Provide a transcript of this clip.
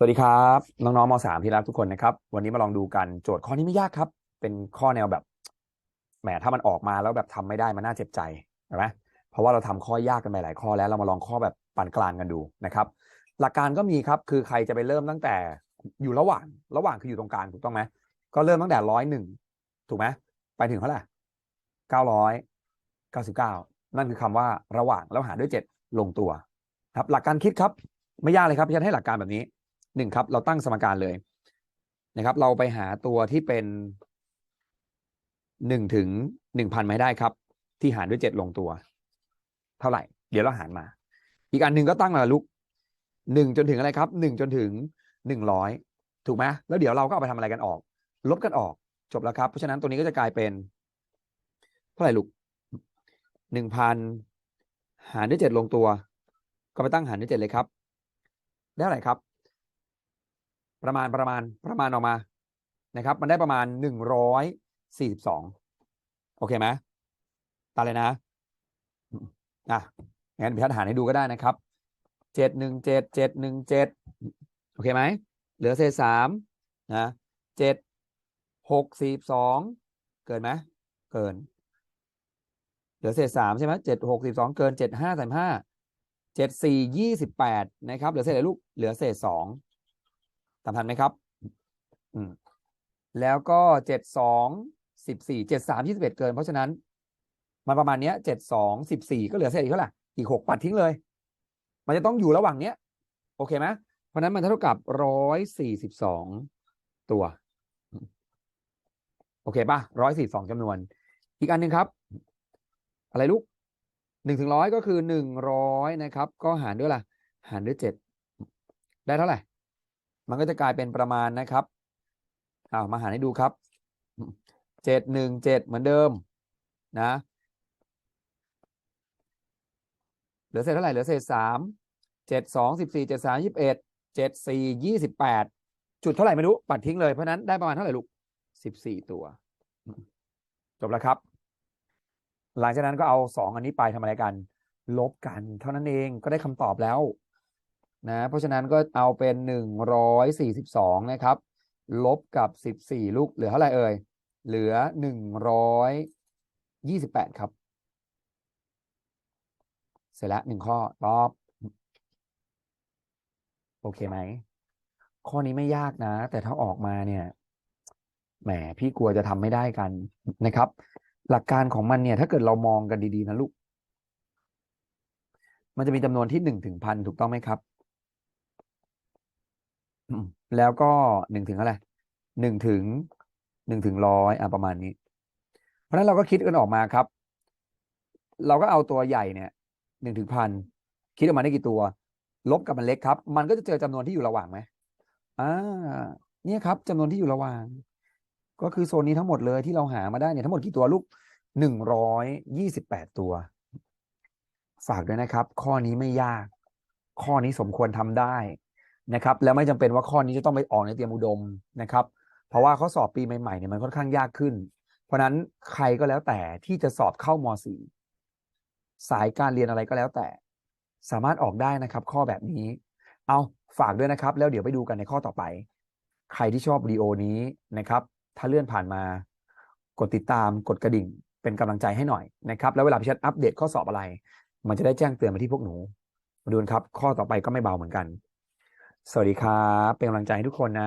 สวัสดีครับ น้องๆมสามที่รักทุกคนนะครับ วันนี้มาลองดูกันโจทย์ข้อนี้ไม่ยากครับ เป็นข้อแนวแบบแหมถ้ามันออกมาแล้วแบบทำไม่ได้มันน่าเจ็บใจเห็นไหมเพราะว่าเราทำข้อยากกันไปหลายข้อแล้วเรามาลองข้อแบบปานกลางกันดูนะครับ หลักการก็มีครับคือใครจะไปเริ่มตั้งแต่อยู่ระหว่างระหว่างคืออยู่ตรงกลางถูกต้องไหมก็เริ่มตั้งแต่ร้อยหนึ่งถูกไหมไปถึงเท่าไหร่เก้าร้อยเก้าสิบเก้านั่นคือคำว่าระหว่างแล้วหารด้วยเจ็ดลงตัว ครับ หลักการคิดครับ ไม่ยากเลยครับพี่ชันให้หลักการแบบนี้ หนึ่งครับ เราตั้งสมการเลยนะครับ เราไปหาตัวที่เป็นหนึ่งถึงหนึ่งพันไม่ได้ครับ ที่หารด้วยเจ็ดลงตัว เท่าไหร่ เดี๋ยวเราหารมา อีกอันหนึ่งก็ตั้งมาลูกหนึ่งจนถึงอะไรครับหนึ่งจนถึงหนึ่งร้อยถูกไหมแล้วเดี๋ยวเราก็เอาไปทำอะไรกันออก ลบกันออกจบแล้วครับ เพราะฉะนั้นตัวนี้ก็จะกลายเป็น เท่าไหร่ลูกหนึ่งพันหารด้วยเจ็ดลงตัว ก็ไปตั้งหารด้วยเจ็ดเลยครับ ได้เท่าไหร่ครับ ประมาณประมาณประมาณออกมานะครับ มันได้ประมาณหนึ่งร้อยสี่สิบสองโอเคไหมตาเลยนะอะงั้นพี่ทัดหารให้ดูก็ได้นะครับเจ็ดหนึ่งเจ็ดเจ็ดหนึ่งเจ็ดโอเคไหมเหลือเศษสามนะเจ็ดหกสี่สองเกินไหมเกิน เหลือเศษสามใช่ไหมเจ็ดหกสิบสองเกินเจ็ดห้าสามห้าเจ็ดสี่ยี่สิบแปดนะครับ เหลือเศษอะไรลูกเหลือเศษสองามทันไหมครับ อืม แล้วก็เจ็ดสองสิบสี่เจ็ดสามยี่สิบเอ็ดเกิน เพราะฉะนั้น มันประมาณเนี้ยเจ็ดสองสิบสี่ก็เหลือเศษอีกเท่าไหร่อีกหกปัดทิ้งเลย มันจะต้องอยู่ระหว่างเนี้ย โอเคไหมเพราะฉะนั้นมันเท่ากับร้อยสี่สิบสองตัว โอเคป่ะร้อยสี่สองจำนวน อีกอันหนึ่งครับ อะไรลูกหนึ่งถึงร้อยก็คือหนึ่งร้อยนะครับ ก็หารด้วยล่ะ หารด้วยเจ็ดได้เท่าไหร่ มันก็จะกลายเป็นประมาณนะครับอ้าวมาหารให้ดูครับเจ็ดหนึ่งเจ็ดเหมือนเดิมนะเหลือเศษเท่าไหร่เหลือเศษสามเจ็ดสองสิบสี่เจ็ดสามยี่สิบเอ็ดเจ็ดสี่ยี่สิบแปดจุดเท่าไหร่ไม่รู้ปัดทิ้งเลยเพราะฉะนั้นได้ประมาณเท่าไหร่ลูกสิบสี่ตัว จบแล้วครับ หลังจากนั้นก็เอาสองอันนี้ไปทำอะไรกัน ลบกัน เท่านั้นเองก็ได้คำตอบแล้ว นะเพราะฉะนั้นก็เอาเป็นหนึ่งร้อยสี่สิบสองนะครับ ลบกับสิบสี่ลูกเหลือเท่าไหร่เอ่ย เหลือหนึ่งร้อยยี่สิบแปดครับ เสร็จแล้วหนึ่งข้อตอบ โอเคไหม ข้อนี้ไม่ยากนะ แต่ถ้าออกมาเนี่ยแหมพี่กลัวจะทำไม่ได้กันนะครับ หลักการของมันเนี่ย ถ้าเกิดเรามองกันดี ๆ นะลูก มันจะมีจำนวนที่หนึ่งถึงพันถูกต้องไหมครับ แล้วก็หนึ่งถึงอะไรหนึ่งถึงหนึ่งถึงร้อยอะประมาณนี้ เพราะฉะนั้นเราก็คิดกันออกมาครับ เราก็เอาตัวใหญ่เนี่ยหนึ่งถึงพันคิดออกมาได้กี่ตัว ลบกับมันเล็กครับ มันก็จะเจอจำนวนที่อยู่ระหว่างไหมอ่าเนี่ยครับจำนวนที่อยู่ระหว่าง ก็คือโซนนี้ทั้งหมดเลยที่เราหามาได้เนี่ยทั้งหมดกี่ตัวลูกหนึ่งร้อยยี่สิบแปดตัว ฝากด้วยนะครับ ข้อนี้ไม่ยาก ข้อนี้สมควรทำได้ นะครับแล้วไม่จำเป็นว่าข้อนี้จะต้องไปออกในเตรียมอุดมนะครับ เพราะว่าข้อสอบปีใหม่ๆเนี่ยมันค่อนข้างยากขึ้น เพราะฉะนั้นใครก็แล้วแต่ที่จะสอบเข้ามสี่สายการเรียนอะไรก็แล้วแต่ สามารถออกได้นะครับ ข้อแบบนี้ เอาฝากด้วยนะครับ แล้วเดี๋ยวไปดูกันในข้อต่อไป ใครที่ชอบวิดีโอนี้นะครับ ถ้าเลื่อนผ่านมา กดติดตามกดกระดิ่ง เป็นกำลังใจให้หน่อยนะครับ แล้วเวลาพี่ชัดอัปเดตข้อสอบอะไร มันจะได้แจ้งเตือนมาที่พวกหนูมาดูนครับ ข้อต่อไปก็ไม่เบาเหมือนกัน สวัสดีครับ เป็นกำลังใจให้ทุกคนนะ